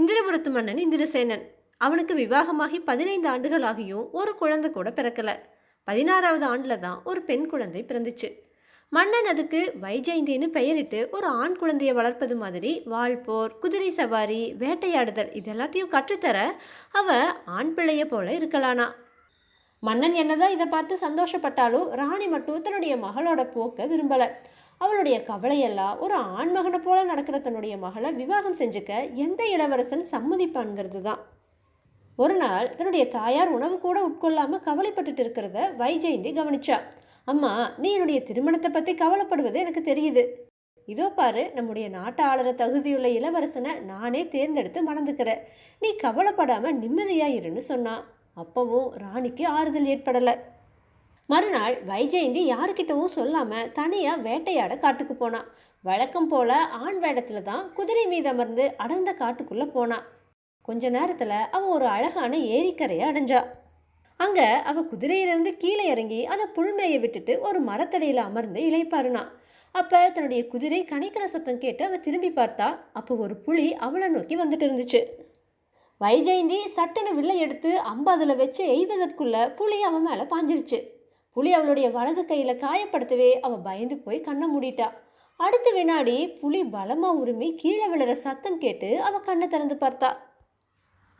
இந்திரபுரத்து மன்னன் இந்திரசேனன். அவனுக்கு விவாகமாகி பதினைந்து ஆண்டுகள் ஆகியும் ஒரு குழந்தை கூட பிறக்கல. பதினாறாவது ஆண்டில் தான் ஒரு பெண் குழந்தை பிறந்துச்சு. மன்னன் அதுக்கு வைஜெயந்தின்னு பெயரிட்டு ஒரு ஆண் குழந்தையை வளர்ப்பது மாதிரி வாழ்போர் குதிரை சவாரி வேட்டையாடுதல் இது எல்லாத்தையும் கற்றுத்தர அவ ஆண் பிள்ளைய போல இருக்கலானா? மன்னன் என்னதான் இதை பார்த்து சந்தோஷப்பட்டாலும் ராணி மட்டும் தன்னுடைய மகளோட போக்க விரும்பலை. அவளுடைய கவலையெல்லாம் ஒரு ஆண்மகனை போல நடக்கிற தன்னுடைய மகளை விவாகம் செஞ்சுக்க எந்த இளவரசன் சம்மதிப்பான்ங்கிறது தான் ஒரு நாள் தன்னுடைய தாயார் உணவு கூட உட்கொள்ளாமல் கவலைப்பட்டுட்டு இருக்கிறத வைஜெயந்தி கவனிச்சா. அம்மா நீ என்னுடைய திருமணத்தை பற்றி கவலைப்படுவது எனக்கு தெரியுது. இதோ பாரு நம்முடைய நாட்டு ஆளுற தகுதியுள்ள இளவரசனை நானே தேர்ந்தெடுத்து மணந்துக்கிறேன். நீ கவலைப்படாமல் நிம்மதியாக இருன்னு சொன்னான். அப்பவும் ராணிக்கு ஆறுதல் ஏற்படலை. மறுநாள் வைஜெயந்தி யாருக்கிட்டவும் சொல்லாமல் தனியாக வேட்டையாட காட்டுக்கு போனான் வழக்கம் போல ஆண் வேடத்தில் தான் குதிரை மீது அமர்ந்து அடர்ந்த காட்டுக்குள்ளே போனான் கொஞ்ச நேரத்தில் அவள் ஒரு அழகான ஏரிக்கரையை அடைஞ்சா. அங்கே அவள் குதிரையிலிருந்து கீழே இறங்கி அதை புல்மேய விட்டுட்டு ஒரு மரத்தடையில் அமர்ந்து இழைப்பாருனா அப்போ தன்னுடைய குதிரை கணிக்கிற சத்தம் கேட்டு அவள் திரும்பி பார்த்தா அப்போ ஒரு புலி அவளை நோக்கி வந்துட்டு இருந்துச்சு. வைஜெயந்தி சட்டுன்னு வில்லை எடுத்து அம்பு அதில் வச்சு எய்வதற்குள்ளே புலி அவன் மேலே பாஞ்சிருச்சு. புலி அவளுடைய வலது கையில் காயப்படுத்தவே அவள் பயந்து போய் கண்ணை மூடிட்டா. அடுத்த வினாடி புலி பலமாக உரிமை கீழே விழுற சத்தம் கேட்டு அவள் கண்ணை திறந்து பார்த்தா.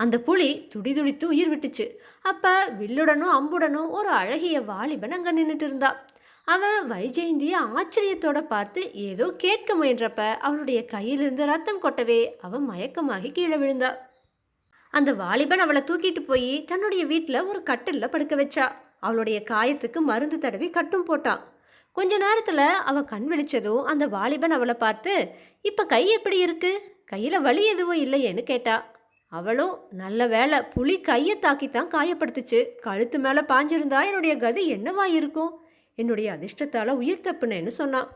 அந்த புலி துடிதுடித்து உயிர் விட்டுச்சு. அப்போ வில்லுடனும் அம்புடனும் ஒரு அழகிய வாலிபன் அங்கே நின்றுட்டு இருந்தா. அவன் வைஜெயந்தியை ஆச்சரியத்தோட பார்த்து ஏதோ கேட்க முயன்றப்ப அவளுடைய கையிலிருந்து ரத்தம் கொட்டவே அவன் மயக்கமாகி கீழே விழுந்தா. அந்த வாலிபன் அவளை தூக்கிட்டு போய் தன்னுடைய வீட்டில் ஒரு கட்டிலில் படுக்க வச்சா. அவளுடைய காயத்துக்கு மருந்து தடவி கட்டும் போட்டான் கொஞ்ச நேரத்தில் அவள் கண் விழிச்சதும் அந்த வாலிபன் அவளை பார்த்து இப்போ கை எப்படி இருக்கு? கையில் வலி எதுவும் இல்லையேன்னு கேட்டா. அவளும் நல்ல வேலை புலி கையை தாக்கித்தான் காயப்படுத்துச்சு. கழுத்து மேலே பாஞ்சிருந்தா என்னுடைய கதி என்னவா இருக்கும்? என்னுடைய அதிர்ஷ்டத்தால் உயிர் தப்புனேன்னு சொன்னான்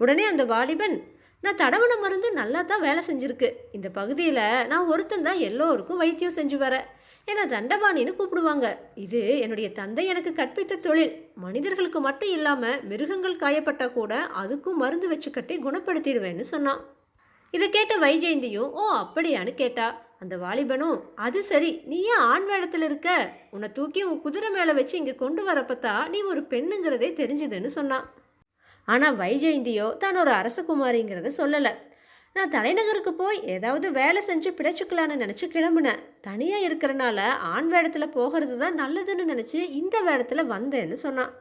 உடனே அந்த வாலிபன் நான் தடவண மருந்து நல்லா தான் வேலை செஞ்சுருக்கு. இந்த பகுதியில் நான் ஒருத்தன் தான் எல்லோருக்கும் வைத்தியம் செஞ்சு வரேன் என்னை தண்டபாணின்னு கூப்பிடுவாங்க. இது என்னுடைய தந்தை எனக்கு கற்பித்த தொழில். மனிதர்களுக்கு மட்டும் இல்லாமல் மிருகங்கள் காயப்பட்டால் கூட அதுக்கும் மருந்து வச்சு கட்டி குணப்படுத்திடுவேன்னு சொன்னான். இதை கேட்ட வைஜெயந்தியும் ஓ அப்படியான்னு கேட்டா அந்த வாலிபனும் அது சரி. நீ ஏன் ஆண் வேடத்தில் இருக்க? உன்னை தூக்கி உன் குதிரை மேலே வச்சு இங்கே கொண்டு வரப்பத்தா நீ ஒரு பெண்ணுங்கிறதே தெரிஞ்சுதுன்னு சொன்னான். ஆனால் வைஜெயந்தியோ தான் ஒரு அரசகுமாரிங்கிறத சொல்லலை. நான் தலைநகருக்கு போய் ஏதாவது வேலை செஞ்சு பிழைச்சிக்கலான்னு நினச்சி கிளம்புனேன். தனியாக இருக்கிறனால ஆண் வேடத்தில் போகிறது தான் நல்லதுன்னு நினச்சி இந்த வேடத்தில் வந்தேன்னு சொன்னான்.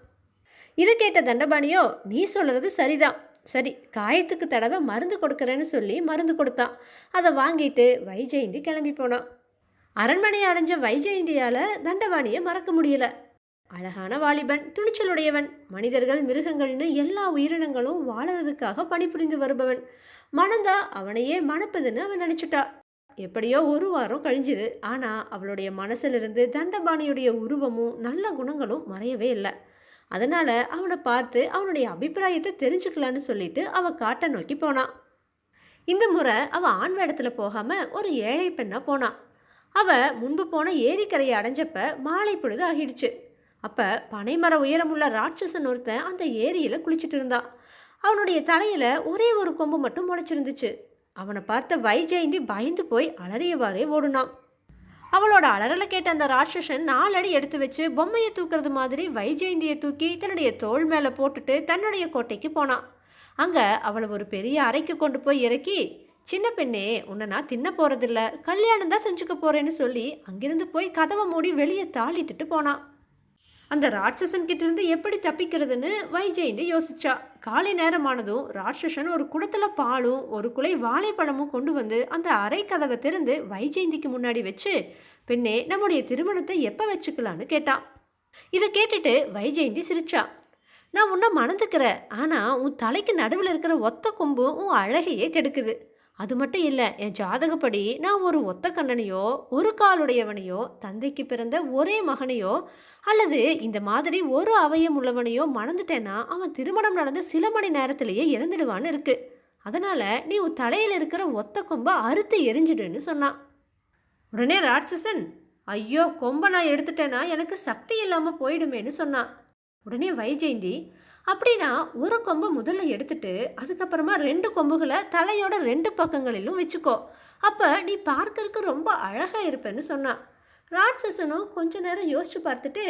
இது கேட்ட தண்டபாணியோ நீ சொல்கிறது சரிதான். சரி காயத்துக்கு தடவை மருந்து கொடுக்குறேன்னு சொல்லி மருந்து கொடுத்தான். அதை வாங்கிட்டு வைஜெயந்தி கிளம்பி போனான். அரண்மனையை அடைஞ்ச வைஜெயந்தியால் தண்டபாணியை மறக்க முடியல. அழகான வாலிபன் துணிச்சலுடையவன். மனிதர்கள் மிருகங்கள்னு எல்லா உயிரினங்களும் வாழறதுக்காக பணிபுரிந்து வருபவன். மனந்தா அவனையே மணப்பதுன்னு அவன் நினச்சிட்டா. எப்படியோ ஒரு வாரம் கழிஞ்சுது. ஆனால் அவளுடைய மனசிலிருந்து தண்டபாணியுடைய உருவமும் நல்ல குணங்களும் மறையவே இல்லை. அதனால் அவனை பார்த்து அவனுடைய அபிப்பிராயத்தை தெரிஞ்சுக்கலான்னு சொல்லிட்டு அவள் காட்டை நோக்கி போனான் இந்த முறை அவள் ஆண் வேடத்துல போகாமல் ஒரு ஏழை பெண்ணாக போனான் அவள் முன்பு போன ஏரிக்கரையை அடைஞ்சப்ப மாலை பொழுது ஆகிடுச்சு. அப்போ பனைமர உயரமுள்ள ராட்சசன் ஒருத்தன் அந்த ஏரியில் குளிச்சுட்டு இருந்தான். அவனுடைய தலையில் ஒரே ஒரு கொம்பு மட்டும் முளைச்சிருந்துச்சு. அவனை பார்த்த வைஜெயந்தி பயந்து போய் அலறியவாறே ஓடுனான். அவளோட அலறலை கேட்ட அந்த ராட்சசன் நாலடி எடுத்து வச்சு பொம்மையை தூக்குறது மாதிரி வைஜெயந்தியை தூக்கி தன்னுடைய தோல் மேலே போட்டுட்டு தன்னுடைய கோட்டைக்கு போனான். அங்கே அவளை ஒரு பெரிய அறைக்கு கொண்டு போய் இறக்கி சின்ன பெண்ணே உன்னை நான் தின்ன போகிறதில்ல கல்யாணம் தான் செஞ்சுக்க போகிறேன்னு சொல்லி அங்கிருந்து போய் கதவை மூடி வெளியே தாளிட்டுட்டு போனான். அந்த ராட்சசன் கிட்ட இருந்து எப்படி தப்பிக்கிறதுன்னு வைஜெயந்தி யோசிச்சா. காலை நேரமானதும் ராட்சசன் ஒரு குடத்துல பாலும் ஒரு குலை வாழைப்பழமும் கொண்டு வந்து அந்த அறை கதவை திறந்து வைஜெயந்திக்கு முன்னாடி வச்சு பெண்ணே நம்முடைய திருமணத்தை எப்போ வச்சுக்கலான்னு கேட்டான் இதை கேட்டுட்டு வைஜெயந்தி சிரிச்சா. நான் உன்னை மணந்துக்கிறேன் ஆனால் உன் தலைக்கு நடுவில் இருக்கிற ஒத்த கொம்பு உன் அழகையே கெடுக்குது. அது மட்டும் இல்லை என் ஜாதகப்படி நான் ஒரு ஒத்த கண்ணனையோ ஒரு காலுடையவனையோ தந்தைக்கு பிறந்த ஒரே மகனையோ அல்லது இந்த மாதிரி ஒரு அவயம் உள்ளவனையோ மணந்துட்டேன்னா அவன் திருமணம் நடந்த சில மணி நேரத்திலேயே இறந்துடுவான்னு இருக்கு. அதனால நீ உன் தலையில் இருக்கிற ஒத்த கொம்பை அறுத்து எரிஞ்சிடுன்னு சொன்னான். உடனே ராட்சசன் ஐயோ கொம்பை நான் எடுத்துட்டேன்னா எனக்கு சக்தி இல்லாமல் போயிடுமேன்னு சொன்னான். உடனே வைஜெயந்தி அப்படின்னா ஒரு கொம்பை முதல்ல எடுத்துட்டு அதுக்கப்புறமா ரெண்டு கொம்புகளை தலையோட ரெண்டு பக்கங்களிலும் வச்சுக்கோ. அப்போ நீ பார்க்கறதுக்கு ரொம்ப அழகாக இருப்பேன்னு சொன்னான் ராட்சசனும் கொஞ்ச நேரம் யோசிச்சு பார்த்துட்டு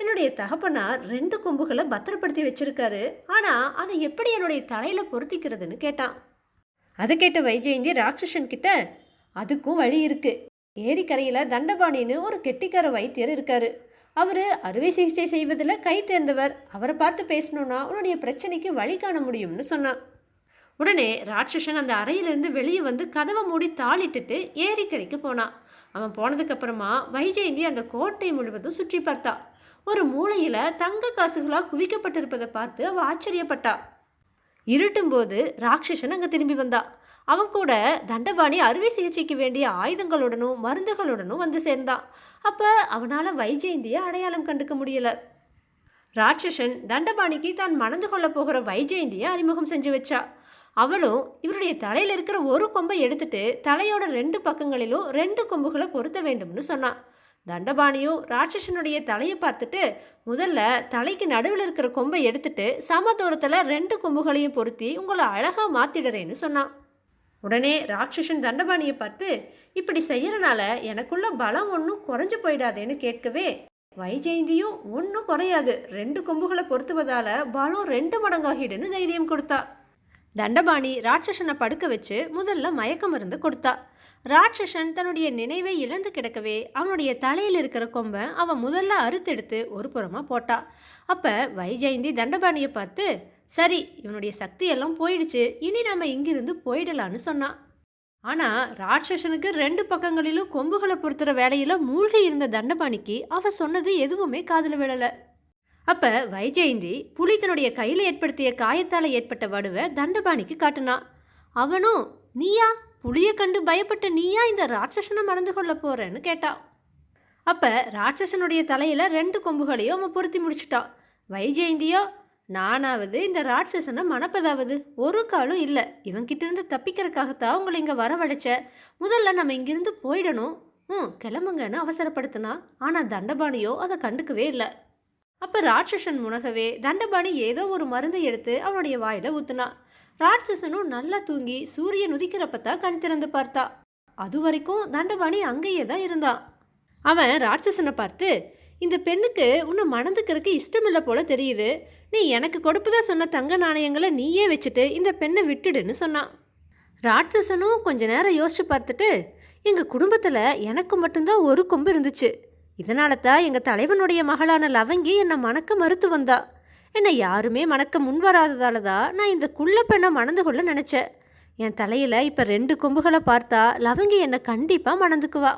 என்னுடைய தகப்பனார் ரெண்டு கொம்புகளை பத்திரப்படுத்தி வச்சிருக்காரு. ஆனால் அதை எப்படி என்னுடைய தலையில் பொருத்திக்கிறதுன்னு கேட்டான். அதை கேட்ட வைஜெயந்தி ராட்சசன் கிட்ட அதுக்கும் வழி இருக்கு. ஏரிக்கரையில் தண்டபாணின்னு ஒரு கெட்டிக்கார வைத்தியர் இருக்காரு. அவர் அறுவை சிகிச்சை செய்வதில் கை தேர்ந்தவர். அவரை பார்த்து பேசணுன்னா உன்னுடைய பிரச்சனைக்கு வழி காண முடியும்னு சொன்னான். உடனே ராட்சசன் அந்த அறையிலிருந்து வெளியே வந்து கதவை மூடி தாளிட்டுட்டு ஏரிக்கரைக்கு போனான். அவன் போனதுக்கப்புறமா வைஜெயந்தி அந்த கோட்டை முழுவதும் சுற்றி பார்த்தா ஒரு மூலையில் தங்க காசுகளாக குவிக்கப்பட்டிருப்பதை பார்த்து அவள் ஆச்சரியப்பட்டா இருட்டும் போது ராட்சசன் அங்கே திரும்பி வந்தா. அவன் கூட தண்டபாணி அறுவை சிகிச்சைக்கு வேண்டிய ஆயுதங்களுடனும் மருந்துகளுடனும் வந்து சேர்ந்தான். அப்போ அவனால் வைஜெயந்தியை அடையாளம் கண்டுக்க முடியல. ராட்சசன் தண்டபாணிக்கு தான் மணந்து கொள்ள போகிற வைஜெயந்தியை அறிமுகம் செஞ்சு வச்சா. அவளும் இவருடைய தலையில் இருக்கிற ஒரு கொம்பை எடுத்துட்டு தலையோட ரெண்டு பக்கங்களிலும் ரெண்டு கொம்புகளை பொருத்த வேண்டும்னு சொன்னான். தண்டபாணியும் ராட்சசனுடைய தலையை பார்த்துட்டு முதல்ல தலைக்கு நடுவில் இருக்கிற கொம்பை எடுத்துட்டு சம தூரத்தில் ரெண்டு கொம்புகளையும் பொருத்தி உங்களை அழகாக மாத்திடுறேன்னு சொன்னான். உடனே ராட்சசன் தண்டபாணியை பார்த்து இப்படி செய்யறனால எனக்குள்ள பலம் ஒன்றும் குறைஞ்சு போயிடாதேன்னு கேட்கவே வைஜெயந்தியும் ஒன்றும் குறையாது. ரெண்டு கொம்புகளை பொருத்துவதால பலம் ரெண்டு மடங்காகிடுன்னு தைரியம் கொடுத்தா. தண்டபாணி ராட்சசனை படுக்க வச்சு முதல்ல மயக்க மருந்து கொடுத்தா. ராட்சசன் தன்னுடைய நினைவை இழந்து கிடக்கவே அவனுடைய தலையில் இருக்கிற கொம்பை அவன் முதல்ல அறுத்தெடுத்து ஒரு புறமாக போட்டா. அப்போ வைஜெயந்தி தண்டபாணியை பார்த்து சரி இவனுடைய சக்தி எல்லாம் போயிடுச்சு. இனி நம்ம இங்கிருந்து போயிடலான்னு சொன்னான் ஆனால் ராட்சசனுக்கு ரெண்டு பக்கங்களிலும் கொம்புகளை பொறுத்துற வேலையில் மூழ்கி இருந்த தண்டபாணிக்கு அவ சொன்னது எதுவுமே காதில் விழலை. அப்போ வைஜெயந்தி புலி தன்னுடைய கையில் ஏற்படுத்திய காயத்தால் ஏற்பட்ட வடுவை தண்டபாணிக்கு காட்டினான் அவனும் நீயா? புலியை கண்டு பயப்பட்ட நீயா இந்த ராட்சசனை மறந்து கொள்ள போறேன்னு கேட்டான் அப்போ ராட்சசனுடைய தலையில் ரெண்டு கொம்புகளையும் அவன் பொருத்தி முடிச்சிட்டான் வைஜெயந்தியோ நானாவது இந்த ராட்சசனை மணப்பதாவது. ஒரு காலும் இல்லை. இவன்கிட்ட இருந்து தப்பிக்கிறதுக்காகத்தான் உங்களை இங்கே வரவழைச்ச. முதல்ல நம்ம இங்கிருந்து போயிடணும். ம் கிளம்புங்கன்னு அவசரப்படுத்தினா. ஆனால் தண்டபாணியோ அதை கண்டுக்கவே இல்லை. அப்போ ராட்சசன் முனகவே தண்டபாணி ஏதோ ஒரு மருந்தை எடுத்து அவனுடைய வாயில் ஊத்துனா. ராட்சசனும் நல்லா தூங்கி சூரியன் உதிக்கிறப்ப தான் கண் திறந்து பார்த்தா. அது வரைக்கும் தண்டபாணி அங்கேயே தான் இருந்தான். அவன் ராட்சசனை பார்த்து இந்த பெண்ணுக்கு உன்னை மணந்துக்கிறதுக்கு இஷ்டமில்லை போல தெரியுது. நீ எனக்கு கொடுப்பதா சொன்ன தங்க நாணயங்களை நீயே வச்சுட்டு இந்த பெண்ணை விட்டுடுன்னு சொன்னான். ராட்சசனும் கொஞ்ச நேரம் யோசிச்சு பார்த்துட்டு எங்கள் குடும்பத்தில் எனக்கு மட்டும்தான் ஒரு கொம்பு இருந்துச்சு. இதனால தான் எங்கள் தலைவனுடைய மகளான லவங்கி என்னை மணக்க மறுத்து வந்தா. என்னை யாருமே மணக்க முன் வராததால தான் நான் இந்த குள்ள பெண்ணை மணந்து கொள்ள நினச்சேன். என் தலையில் இப்போ ரெண்டு கொம்புகளை பார்த்தா லவங்கி என்னை கண்டிப்பாக மணந்துக்குவா.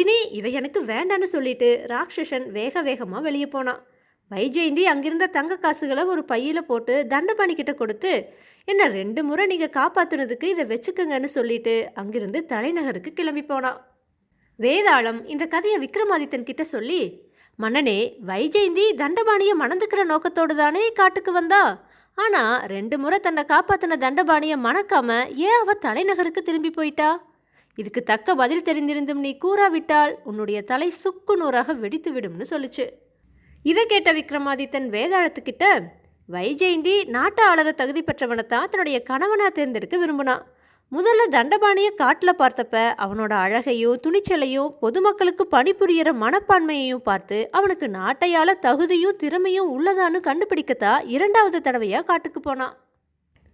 இனி இவ எனக்கு வேண்டான்னு சொல்லிட்டு ராட்சசன் வேக வேகமாக வெளியே போனான். வைஜெயந்தி அங்கிருந்த தங்க காசுகளை ஒரு பையில் போட்டு தண்டபாணிக்கிட்ட கொடுத்து என்ன ரெண்டு முறை நீங்கள் காப்பாத்துனதுக்கு இதை வச்சுக்கோங்கன்னு சொல்லிட்டு அங்கிருந்து தலைநகருக்கு கிளம்பி போனான் வேதாளம் இந்த கதையை விக்ரமாதித்தன் கிட்ட சொல்லி மன்னனே வைஜெயந்தி தண்டபாணியை மணந்துக்கிற நோக்கத்தோடு தானே காட்டுக்கு வந்தா? ஆனால் ரெண்டு முறை தன்னை காப்பாத்தின தண்டபாணியை மணக்காம ஏன் அவ தலைநகருக்கு திரும்பி போயிட்டா? இதுக்கு தக்க பதில் தெரிந்திருந்தும் நீ கூறாவிட்டால் உன்னுடைய தலை சுக்கு நூறாக வெடித்து விடும்னு சொல்லுச்சு. இதை கேட்ட விக்ரமாதித்தன் வேதாளத்துக்கிட்ட வைஜெயந்தி நாட்டை ஆளற தகுதி பெற்றவனை தான் தன்னுடைய கணவனாக தேர்ந்தெடுக்க விரும்பினான் முதல்ல தண்டபாணியை காட்டில் பார்த்தப்ப அவனோட அழகையும் துணிச்சலையும் பொதுமக்களுக்கு பணிபுரியிற மனப்பான்மையையும் பார்த்து அவனுக்கு நாட்டையால தகுதியும் திறமையும் உள்ளதான்னு கண்டுபிடிக்கத்தான் இரண்டாவது தடவையாக காட்டுக்கு போனான்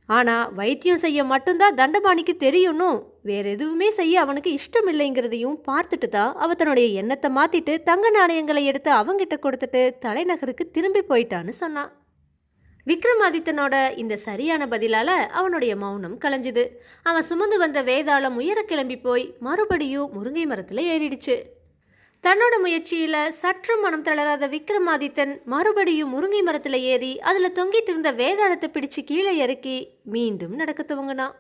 ஆனால் வைத்தியம் செய்ய மட்டும்தான் தண்டபாணிக்கு தெரியணும் வேற எதுவுமே செய்ய அவனுக்கு இஷ்டம் இல்லைங்கிறதையும் பார்த்துட்டு தான் அவ தன்னுடைய எண்ணத்தை மாத்திட்டு தங்க நாணயங்களை எடுத்து அவங்கிட்ட கொடுத்துட்டு தலைநகருக்கு திரும்பி போயிட்டான்னு சொன்னான் விக்ரமாதித்தனோட இந்த சரியான பதிலால அவனுடைய மௌனம் கலைஞ்சுது. அவன் சுமந்து வந்த வேதாளம் உயர கிளம்பி போய் மறுபடியும் முருங்கை மரத்தில் ஏறிடுச்சு. தன்னோட முயற்சியில சற்று மனம் தளராத விக்ரமாதித்தன் மறுபடியும் முருங்கை மரத்தில் ஏறி அதில் தொங்கிட்டு இருந்த வேதாளத்தை பிடிச்சு கீழே இறக்கி மீண்டும் நடக்க துவங்கினான்.